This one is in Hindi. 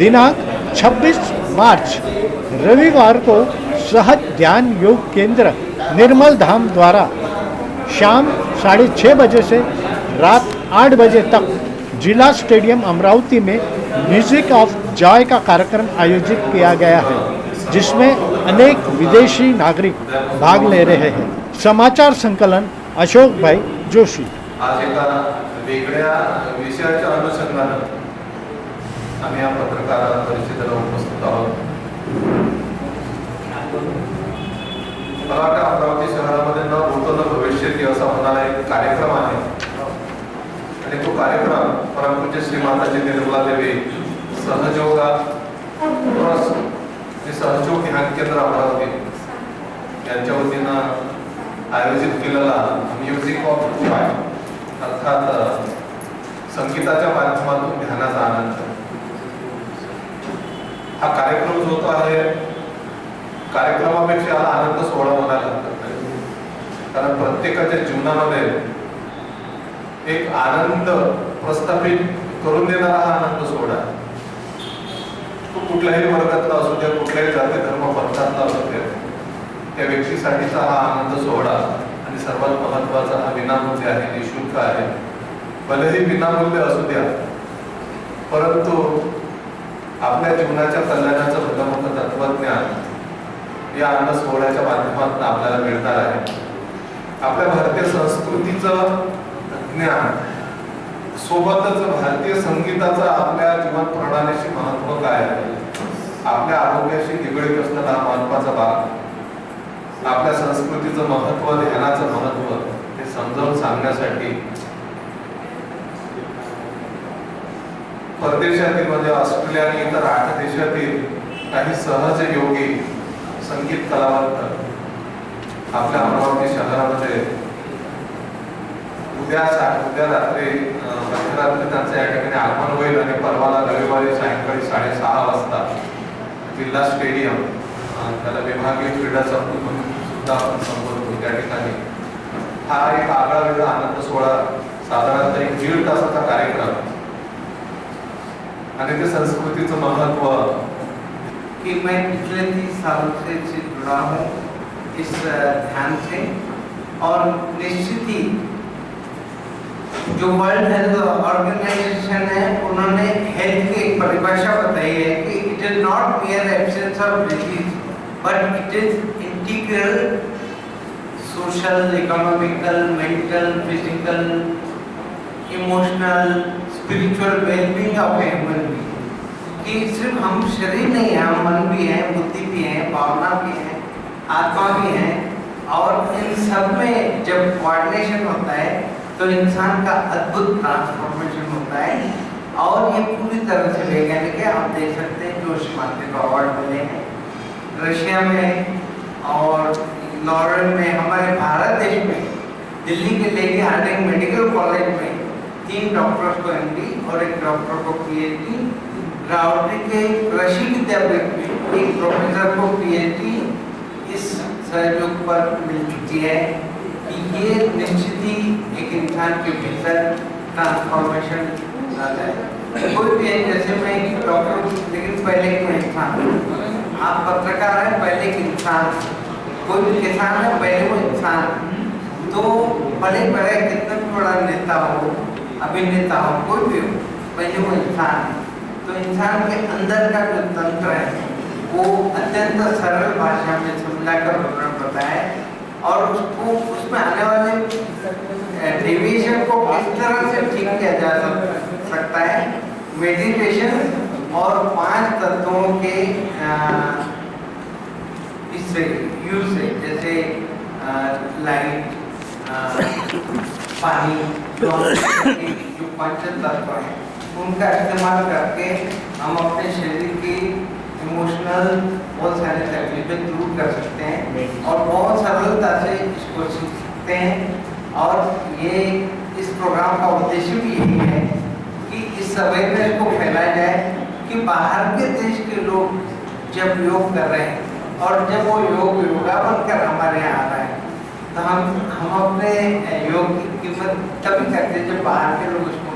दिनांक 26 मार्च, रविवार को सहज ध्यान योग केंद्र निर्मल धाम द्वारा शाम साढ़े छः बजे से रात आठ बजे तक जिला स्टेडियम अमरावती में म्यूज़िक ऑफ़ जॉय का कार्यक्रम आयोजित किया गया है, जिसमें अनेक विदेशी नागरिक भाग ले रहे हैं। समाचार संकलन अशोक भाई जोशी। आज आम्ही या पत्रकार परिषदेला उपस्थित आहोत. मला वाटतं अमरावती शहरामध्ये न बोलतो भविष्य भविष्यती असा होणारा एक कार्यक्रम आहे. आणि तो कार्यक्रम परमपूज्य श्री माताजी निर्मला देवी सहजोगा सहजोग सहयोग ध्यान केंद्र अमरावती यांच्या वतीनं आयोजित केलेला म्युझिक ऑफ जॉय अर्थात अ, संगीताच्या माध्यमातून ध्यानाचा आनंद हा कार्यक्रम जो होता आहे कार्यक्रमापेक्षा याला आनंद सोहळा म्हणायला हरकत कारण प्रत्येकाच्या जीवनामध्ये एक आनंद प्रस्थापित करून देणारा हा आनंद सोहळा तो कुठल्याही वर्गातला असू द्या कुठल्याही जाती धर्म पंथातला असू द्या त्या व्यक्तीसाठीचा हा आनंद सोहळा आणि सर्वात महत्त्वाचा हा विनामूल्य आहे निशुल्क आहे. भलेही विनामूल्य असू द्या परंतु आपल्या जीवनाच्या कल्याणाचं भलं तत्वज्ञान या अन्न सोहळ्याच्या माध्यमातून आपल्याला मिळणार आहे. आपल्या भारतीय संस्कृतीचं ज्ञान सोबतच भारतीय संगीताचं आपल्या जीवन प्रणालीशी महत्त्व काय आहे? आपल्या आरोग्याशी निगडीत असणारा हा महत्त्वाचा भाग आपल्या संस्कृतीचं महत्त्व ध्यानाचं महत्त्व हे समजावून सांगण्यासाठी परदेशातील म्हणजे ऑस्ट्रेलिया आणि इतर आठ देशातील काही सहज योगी संगीत कलावंत आपल्या अमरावती शहरामध्ये उद्या सा- उद्या रात्री मध्यरात्री त्यांचं या ठिकाणी आगमन होईल आणि परवाला रविवारी सायंकाळी साडेसहा वाजता जिल्हा स्टेडियम त्याला विभागीय क्रीडा संकुल म्हणून सुद्धा आपण संबोधतो त्या ठिकाणी हा एक आगळा वेगळा आनंद सोहळा साधारणतः एक दीड तासाचा कार्यक्रम. आणि ते संस्कृतीचं महत्त्व कि मैं पिछले तीस सालों से इससे जुड़ा हूँ, इस ध्यान से। और निश्चित ही जो वर्ल्ड हेल्थ ऑर्गेनाइजेशन है, उन्होंने हेल्थ की एक परिभाषा बताई है कि it is not mere absence of disease, but it is integral social, economical, mental, physical, emotional, spiritual wellbeing of human being. कि सिर्फ़ हम शरीर नहीं है, हम मन भी है, बुद्धि भी है, भावना भी है, आत्मा भी है, और इन सब में जब कोऑर्डिनेशन होता है तो इंसान का अद्भुत ट्रांसफॉर्मेशन होता है। और ये पूरी तरह से वैज्ञानिक है, आप देख सकते हैं, जोश माते को अवार्ड मिले हैं। रशिया में और नॉर्वे में, हमारे भारत देश में, दिल्ली के लेके हार्डिंग मेडिकल कॉलेज में तीन डॉक्टर्स को एमडी और एक डॉक्टर को पीएचडी रावटी के कृषि विद्यापीठ में एक प्रोफेसर को पीएचडी इस सहयोग पर मिल चुकी है कि ये निश्चित ही एक इंसान के भीतर ट्रांसफॉर्मेशन लाता है। कोई भी जैसे मैं एक डॉक्टर लेकिन पहले एक इंसान आप पत्रकार हैं, पहले एक इंसान कोई भी किसान है, पहले वो इंसान तो बड़े बड़े कितना बड़ा नेता हो, अभिनेता हो, कोई भी हो, पहले वो इंसान है। तो इंसान के अंदर का जो तंत्र है, वो अत्यंत सरल भाषा में समझाकर उन्होंने बताया और उसको, उसमें आने वाले डेविएशन को किस तरह से ठीक किया जा सकता है? मेडिटेशन और पाँच तत्वों के इससे यूज़ से, जैसे लाइट पानी, जो पंच तत्व है। उनका इस्तेमाल करके हम अपने शरीर की इमोशनल बहुत सारी तकलीफें दूर कर सकते हैं और बहुत सरलता से इसको सीख सकते हैं। और ये इस प्रोग्राम का उद्देश्य भी यही है कि इस अवेयरनेस को फैलाया जाए कि बाहर के देश के लोग जब योग कर रहे हैं और जब वो योग योगा बनकर हमारे यहाँ आ रहा है तो हम हम अपने योग की कीमत तभी करते हैं जब बाहर के लोग उसको